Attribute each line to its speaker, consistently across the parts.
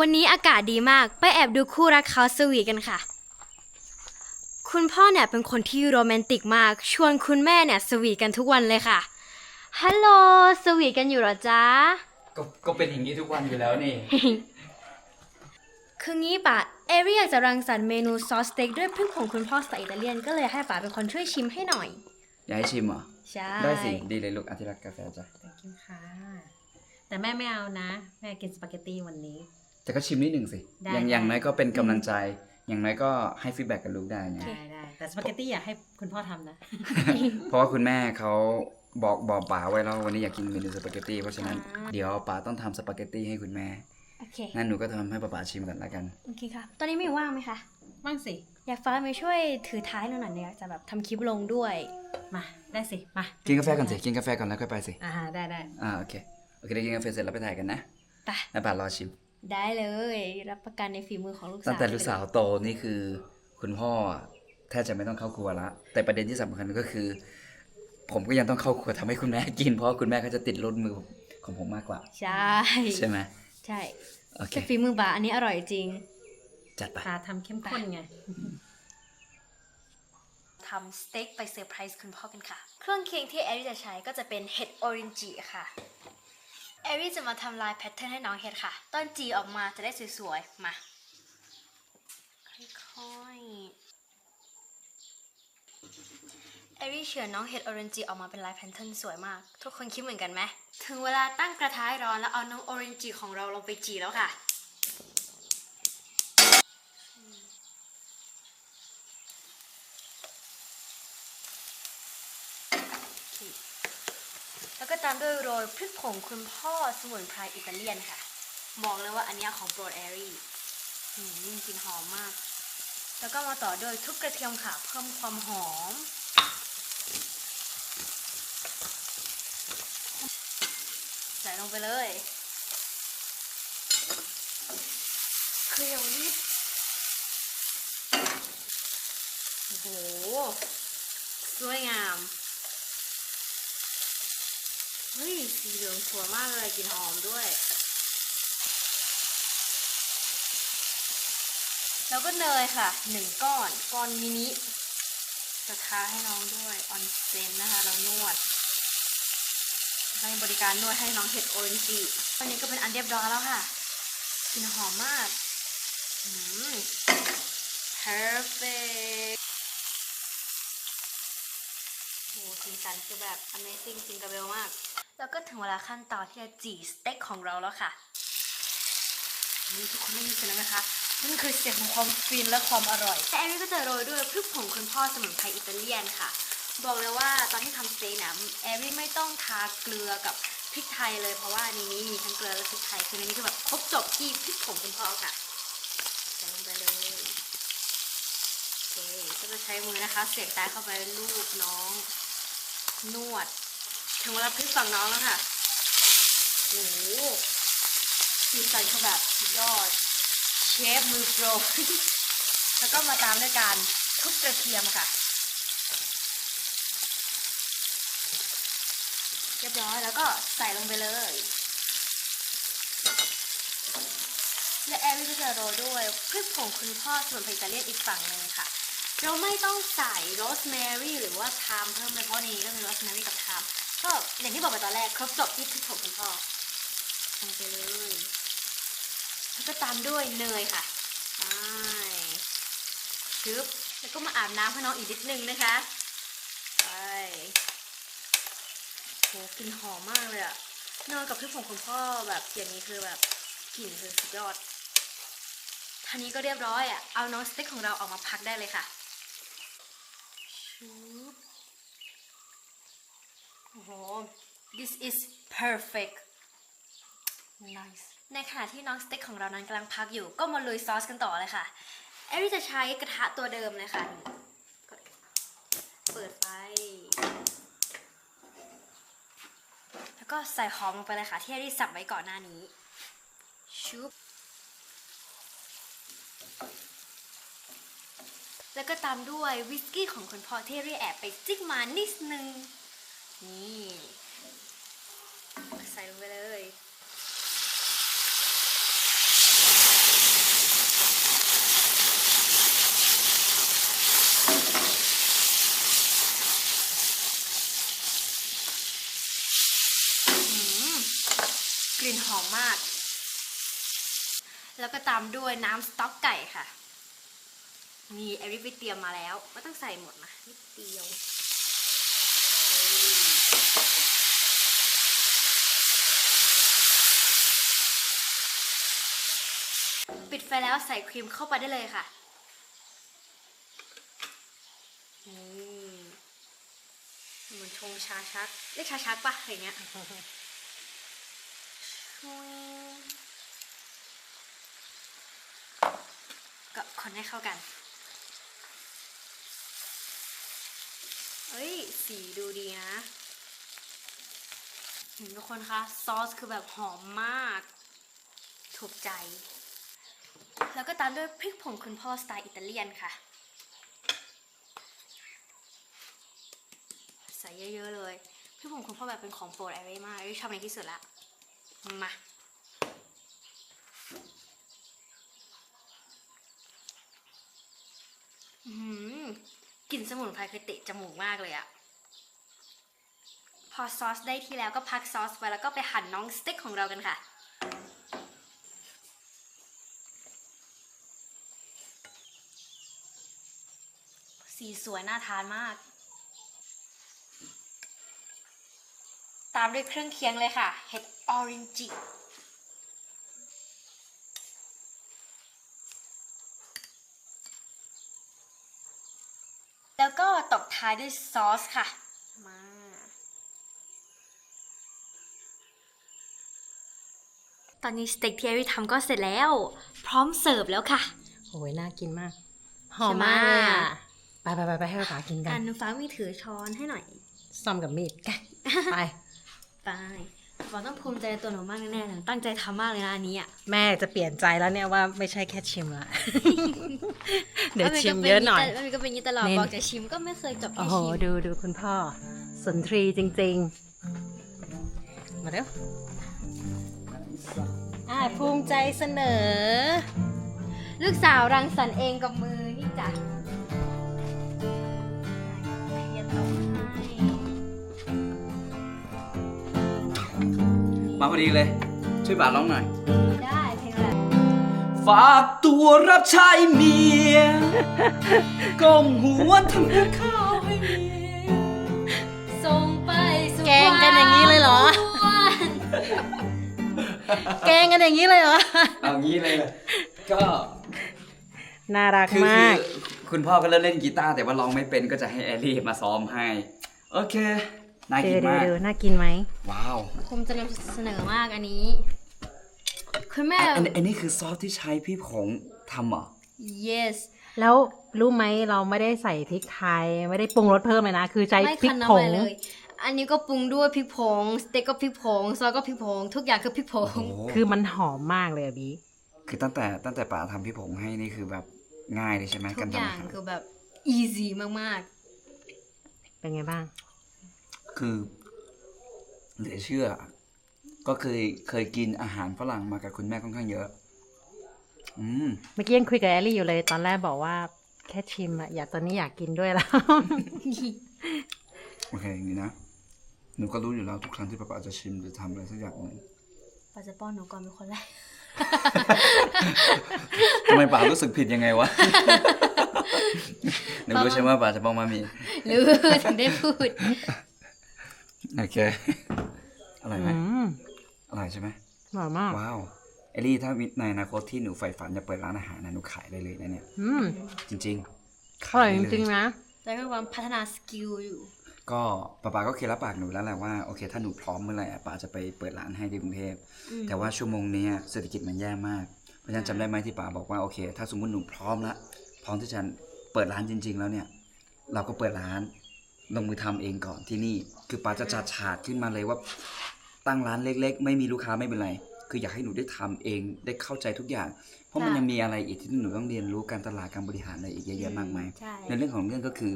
Speaker 1: วันนี้อากาศดีมาก ไปแอบดูคู่รักเขาสวีทกันค่ะ คุณพ่อเนี่ยเป็นคนที่โรแมนติกมาก ชวนคุณแม่เนี่ยสวีทกันทุกวันเลยค่ะ ฮัลโหลสวีทกันอยู่เหรอจ๊ะ
Speaker 2: ก็ก็เป็นอย่างนี้ทุกวันอยู่แล้วนี่
Speaker 1: คืองี้ป่ะเอริอยากจะรังสรรค์เมนูซอสสเต็กด้วยพึ่งของคุณพ่อสไตล์อิตาเลียนก็เลยให้ป๋าเป็นคนช่วยชิมให้หน่อย
Speaker 2: อยากให้ชิมเหรอ
Speaker 1: ใช่
Speaker 2: ได้สิ ดีเลยลูกอธิรักกาแฟจ้ะ
Speaker 3: แต่กินค่ะ แต่แม่ไม่เอานะ แม่กินสปาเกตตี้วันนี้
Speaker 2: แต่ก็ชิมนิดหนึ่งสิ
Speaker 3: ได้
Speaker 2: อย่าง
Speaker 3: ได้
Speaker 2: อย่างน้อยก็เป็นกำลังใจ อย่างน้อยก็ให้ฟีดแบ็กกับลูกได้ไง
Speaker 3: ได้ได้แต่สปาเกตตี้อยากให้คุณพ่อทำนะ
Speaker 2: เพราะว่าคุณแม่เขาบอกบอกป๋าไว้แล้ววันนี้อยากกินเมนูสปาเกตตี้เพราะฉะนั้นเดี๋ยวป๋าต้องทำสปาเกตตี้ให้คุณแม่
Speaker 1: โอเค
Speaker 2: นั่นหนูก็ทำให้ป๋าๆชิมก่อนละกัน
Speaker 1: โอเคค่ะตอนนี้ไม่ว่างไหมคะ
Speaker 3: บ้างสิ
Speaker 1: อยากฟ้ามาช่วยถือท้ายหน่อยเนี่ยจะแบบทำคลิปลงด้วย
Speaker 3: มา ได้สิ มา
Speaker 2: กินกาแฟก่อนสิกินกาแฟก่อนแล้วค่อยไปสิ
Speaker 3: อ่าได้ได้
Speaker 2: อ่าโอเคโอเคเดี๋ยวกินกาแฟเสร็จแล้วไปถ่ายกันนะ
Speaker 1: ไป
Speaker 2: แล้วป๋ารอชิม
Speaker 1: ได้เลย รับประกันในฝีมือของลูกสาว
Speaker 2: ตั้งแต่ลูกสาวโตนี่คือ คุณพ่อแทบจะไม่ต้องเข้าครัวละ แต่ประเด็นที่สำคัญก็คือ ผมก็ยังต้องเข้าครัวทำให้คุณแม่กิน เพราะว่าคุณแม่เขาจะติดรสมือของผมมากกว่า
Speaker 1: ใช่
Speaker 2: ใช่ไหม
Speaker 1: ใช่
Speaker 2: โอเค
Speaker 1: แต่ฝีมือบ่าอันนี้อร่อยจริง
Speaker 2: จัดไป
Speaker 3: ปลาทำเข้มข้นไง
Speaker 1: ทำสเต็กไปเซอร์ไพรส์คุณพ่อกันค่ะ เครื่องเคียงที่แอริจะใช้ก็จะเป็นเห็ดออรินจิค่ะ เอริจะมาทำลายแพทเทิร์นให้น้องเฮดค่ะ ต้นจีออกมาจะได้สวยๆ มา ค่อยๆ เอริเฉือนน้องเฮดออรนจีออกมาเป็นลายแพทเทิร์นสวยมาก ทุกคนคิดเหมือนกันไหม ถึงเวลาตั้งกระทะร้อนแล้วเอาน้องออรนจีของเราลงไปจีแล้วค่ะ แล้วก็ตามด้วยโรยพริกผงคุณพ่อสมุนไพรอิตาเลียนค่ะบอกเลยว่าอันเนี้ยของโปรดแอรี่อืมกลิ่นหอมมาก แล้วก็มาต่อด้วยทุบกระเทียมค่ะเพิ่มความหอม ใส่ลงไปเลยเคลียวนิดโอ้โหสวยงาม เฮ้ย สีเหลืองสวยมากเลยกลิ่นหอมด้วย แล้วก็เนยค่ะหนึ่งก้อน ก้อนมินิจะทาให้น้องด้วยออนเซนนะคะแล้วนวดให้บริการนวดให้น้องเห็ดโอเรนจิวันนี้ก็เป็นอันเรียบร้อยแล้วค่ะกลิ่นหอมมากอืม perfect โห สีสันคือแบบ amazing จริงกระเบลมาก แล้วก็ถึงเวลาขั้นตอนที่จะจีสเต็กของเราแล้วค่ะนี่ทุกคนได้ยินเสียงแล้วไหมคะนั่นคือเสียงของความฟินและความอร่อยแต่แอรี่ก็จะโรยด้วยพริกผงคุณพ่อสมุนไพรอิตาเลียนค่ะ บอกเลยว่าตอนที่ทำสเต็กนะแอรี่ไม่ต้องทาเกลือกับพริกไทยเลยเพราะว่าในนี้มีทั้งเกลือและพริกไทยคือในนี้คือแบบครบจบที่พริกผงคุณพ่อค่ะใส่ลงไปเลยโอเคก็จะใช้มือนะคะ เสียบซ้ายเข้าไปลูบน้อง นวด ถึงเวลาพลิกฝั่งน้องแล้วค่ะโอ้โหสีสันเขาแบบยอด เชฟมือโปร แล้วก็มาตามด้วยการทุบกระเทียมค่ะ เรียบร้อยแล้วก็ใส่ลงไปเลย และแอร์วิก็จะโรยด้วยพริกผงคุณพ่อส่วนผงอิตาเลียนอีกฝั่งหนึ่งค่ะ เราไม่ต้องใส่โรสแมรี่หรือว่าไทม์เพิ่มเลยเพราะนี้ก็มีโรสแมรี่กับไทม์ก็อย่างที่บอกไปตอนแรกครบจบที่พริกผงคุณพ่อลงไปเลยแล้วก็ตามด้วยเนยค่ะใช่ชึบแล้วก็มาอาบน้ำให้น้องอีกนิดนึงนะคะไปโหกลิ่นหอมมากเลยอะเนกับพริกผงคุณพ่อแบบอย่างนี้คือแบบกลิ่นคือสุดยอดท่านี้ก็เรียบร้อยอะเอาน้องสเต็กของเราออกมาพักได้เลยค่ะชึบโอ้โห this is perfect nice ในขณะที่น้องสเต็กของเรานั้นกำลังพักอยู่ ก็มาลุยซอสกันต่อเลยค่ะแอรี่จะใช้กระทะตัวเดิมเลยค่ะ เปิดไฟ แล้วก็ใส่หอมลงไปเลยค่ะ ที่แอรี่สับไว้ก่อนหน้านี้ ชุบ แล้วก็ตามด้วยวิสกี้ของคุณพ่อที่แอรี่แอบไปจิกมานิดนึง นี่ ใส่ลงไปเลยกลิ่นหอมมาก แล้วก็ตามด้วยน้ำสต๊อกไก่ค่ะ มีแอริไปเตรียมมาแล้วก็ต้องใส่หมดนะนิดเดียว ปิดไฟแล้วใส่ครีมเข้าไปได้เลยค่ะนี่เหมือนชงชาชักเรียกชาชักปะอะไรเงี้ยก็คนให้เข้ากัน เอ้ย สีดูดีนะ เห็นทุกคนคะ ซอสคือแบบหอมมาก ถูกใจ แล้วก็ตามด้วยพริกผงคุณพ่อสไตล์อิตาเลียนค่ะ ใส่เยอะๆเลย พริกผงคุณพ่อแบบเป็นของโปรดไอเร่มากไอเร่ชอบในที่สุดละ มา อื้อหือ กลิ่นสมุนไพรคือเตะจมูกมากเลยอะพอซอสได้ที่แล้วก็พักซอสไว้แล้วก็ไปหั่นน้องสเต็กของเรากันค่ะสีสวยน่าทานมาก ตามด้วยเครื่องเคียงเลยค่ะ เห็ดออรินจิ แล้วก็ตบท้ายด้วยซอสค่ะ มา ตอนนี้สเต็กที่แอรี่ทำก็เสร็จแล้ว พร้อมเสิร์ฟแล้วค่ะ
Speaker 3: โอ้ยน่ากินมาก หอมมากเลยอะไปไปไปไปให้ป้ากินกั
Speaker 1: อั
Speaker 3: น
Speaker 1: นฟ้ามีถือช้อนให้หน่อย
Speaker 3: ซ่อมกับมีดกันไป
Speaker 1: ไป ฟ้าต้องภูมิใจในตัวหนูมากแน่ๆหนูตั้งใจทำมากเลยนะอันนี้อะ
Speaker 3: แม่จะเปลี่ยนใจแล้วเนี่ยว่าไม่ใช่แค่ชิมละ เดี๋ยวชิมเยอะหน่อย
Speaker 1: มันก็เป็นอย่างนี้ตลอด
Speaker 3: เน้น
Speaker 1: บอกจะชิมก็ไม่เคยจบ
Speaker 3: โอ้
Speaker 1: แค่
Speaker 3: โห
Speaker 1: ชิม
Speaker 3: ดูดูคุณพ่อ สุนทรีจริง ๆ มาเร็วอ่าภูมิใจเสนอ
Speaker 1: ลูกสาวรังสรรค์เองกับมือนี่จ้ะ
Speaker 2: มาพอดีเลย ช่วยบาทร้องหน่อย
Speaker 1: ได้เพลงอะไร
Speaker 2: ฝากตัวรับใช้เมียก้มหัวทำกับข้าวให้เมีย
Speaker 1: ส่งไปสู่
Speaker 3: แกล้งกันอย่างนี้เลยเหรอ
Speaker 1: ความ
Speaker 3: แกงกันอย่างนี้เลยเหรอ
Speaker 2: เอางี้เลย ก็
Speaker 3: น่ารัก
Speaker 2: คือ
Speaker 3: มาก
Speaker 2: คือคุณพ่อก็เริ่มเล่นกีตาร์แต่ว่าร้องไม่เป็นก็จะให้แอลลี่มาซ้อมให้ โอเค น่า
Speaker 3: ดู
Speaker 2: กิน
Speaker 3: ดู
Speaker 2: มาก
Speaker 3: ดูน่ากินไหม
Speaker 2: ว้าว
Speaker 1: ผมจะนำเสนอมากอันนี้ คุณแม่
Speaker 2: อันอันนี้คือซอสที่ใช้พี่ผงทำเหรอ
Speaker 1: yes
Speaker 3: แล้วรู้ไหมเราไม่ได้ใส่พริกไทยไม่ได้ปรุงรสเพิ่มเลยนะ คือใช้
Speaker 1: ไม่
Speaker 3: พริ
Speaker 1: คั
Speaker 3: ก
Speaker 1: น
Speaker 3: ผ
Speaker 1: น้ำไป
Speaker 3: ง
Speaker 1: เลย อันนี้ก็ปรุงด้วยพริกผงสเต็กก็พริกผงซอสก็พริกผงทุกอย่างคือพริกผง
Speaker 2: โอ้โห
Speaker 3: คือมันหอมมากเลยอะบี
Speaker 2: คือตั้งแต่ตั้งแต่ป๋าทำพี่ผงให้นี่คือแบบง่ายเลยใช่ไหม
Speaker 1: ทุ
Speaker 2: การ
Speaker 1: กอ
Speaker 2: ทำ
Speaker 1: ย่า
Speaker 2: อางหาร
Speaker 1: คือแบบ easy มาก
Speaker 3: เป็นไงบ้าง
Speaker 2: คือเหลือเชื่อ ก็เคยเคยกินอาหารฝรั่งมากับคุณแม่ค่อนข้างเยอะ อืม
Speaker 3: เมื่อกี้ยังคุยกับแอลลี่อยู่เลย ตอนแรกบอกว่าแค่ชิมอะอยากตอนนี้อยากกินด้วยแล้ว
Speaker 2: โอเคอย่างนี้นะ หนูก็รู้อยู่แล้วทุกครั้งที่ป๊าป๊าจะชิมหรือทำอะไรสักอย่างหนึ่ง
Speaker 1: ๆป้าจะป้อนหนูก่อนเป็นคนแรก
Speaker 2: ทำไมป๋ารู้สึกผิดยังไงวะ หนูรู้ใช่ไหมว่าป๋าจะบอกมามี
Speaker 1: หรือถึงได้พูด
Speaker 2: โอเค อร่อยไหม
Speaker 3: อืม
Speaker 2: อร่อยใช่ไหม
Speaker 3: อร่อยมาก
Speaker 2: ว้าว เอลลี่ถ้าในอนาคตที่หนูใฝ่ฝันจะเปิดร้านอาหารนะหนูขายได้เลยนะเนี่ย
Speaker 3: อืม
Speaker 2: จริงๆ
Speaker 3: อ
Speaker 2: ขา
Speaker 3: ร่อย
Speaker 2: ได้
Speaker 3: จ
Speaker 2: เล
Speaker 3: ริงๆนะ
Speaker 1: แล้วก็ความพัฒนาสกิลอยู่
Speaker 2: ก็ป๊าป๊าก็เคยรับปากหนูแล้วแหละว่าโอเค ถ้าหนูพร้อมเมื่อไหร่อะป๊าจะไปเปิดร้านให้ที่กรุงเทพ
Speaker 1: อืม
Speaker 2: แต่ว่าชั่วโมงเนี้ยเศรษฐกิจมันแย่มาก เพราะฉะนั้นจำได้ไหมที่ป๋าบอกว่าโอเค ถ้าสมมติหนูพร้อมละพร้อมที่จะเปิดร้านจริง ๆ แล้วเนี่ย เราก็เปิดร้าน ลงมือทำเองก่อนที่นี่ คือป๋าจะจัดฉากขึ้นมาเลยว่าตั้งร้านเล็ก ๆ ไม่มีลูกค้าไม่เป็นไร คืออยากให้หนูได้ทำเองได้เข้าใจทุกอย่าง เพราะมัน
Speaker 1: ค่ะ
Speaker 2: ยังมีอะไรอีกที่หนูต้องเรียนรู้การตลาดการบริหารอะไรอีกเยอะแยะมากมาย
Speaker 1: ใช่
Speaker 2: ในเรื่องของเรื่องก็คือ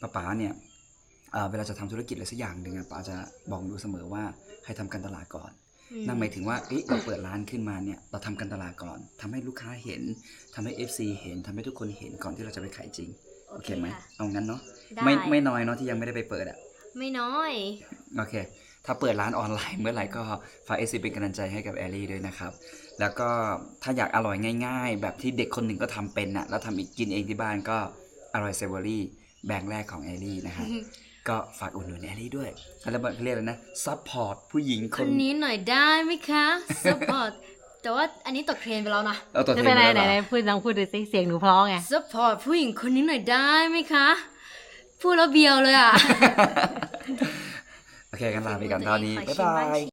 Speaker 2: ป้าป๋าเนี่ยเอ่อเวลาจะทำธุรกิจอะไรสักอย่างหนึ่งอะป๋าจะบอกหนูเสมอว่าให้ทำการตลาดก่อน
Speaker 1: อืม
Speaker 2: นั่นหมายถึงว่าเอ๊ะเราเปิดร้านขึ้นมาเนี่ยเราทำการตลาดก่อนทำให้ลูกค้าเห็นทำให้ FC เห็นทำให้ทุกคนเห็นก่อนที่เราจะไปขายจริง โอเคไหม
Speaker 1: ค่ะ
Speaker 2: เอางั้นเนาะ
Speaker 1: ได้
Speaker 2: ไม่ไม่น้อยเนาะที่ยังไม่ได้ไปเปิดอะ
Speaker 1: ไม่น้อย
Speaker 2: โอเค ถ้าเปิดร้านออนไลน์เมื่อไหร่ก็ฝากเอซีเป็นกำลังใจให้กับแอลลี่ด้วยนะครับ แล้วก็ถ้าอยากอร่อยง่าย ๆ แบบที่เด็กคนหนึ่งก็ทำเป็นน่ะแล้วทำอีกกินเองที่บ้านก็อร่อยเซเวอรี่แบรนด์แรกของแอลลี่นะฮะก็ฝากอุดหนุนแอลลี่ด้วยแล้วมันเรียกอะไรนะซัพพอร์ตผู้หญิงค
Speaker 1: คนน นี้หน่อยได้ไหมคะ support แต่ว่าอันนี้ตกเทรนไปแล้วนะ
Speaker 2: เอาตัว
Speaker 3: จะ
Speaker 2: เท
Speaker 3: เป็น
Speaker 2: ม
Speaker 3: ไร
Speaker 2: ไป
Speaker 3: ไหน
Speaker 2: แล้วเหรอ
Speaker 3: ๆพูดลองพูดดูสิเสียงหนูเพราะไง
Speaker 1: support ผู้หญิงคนนี้หน่อยได้ไหมคะ พูดแล้วเบียวเลยอะ
Speaker 2: โอเคกันลาไปก่อนตอนนี้
Speaker 1: ขอชิ
Speaker 2: บ๊าย
Speaker 1: ม
Speaker 2: บา
Speaker 1: บ้าง
Speaker 2: ย
Speaker 1: สิ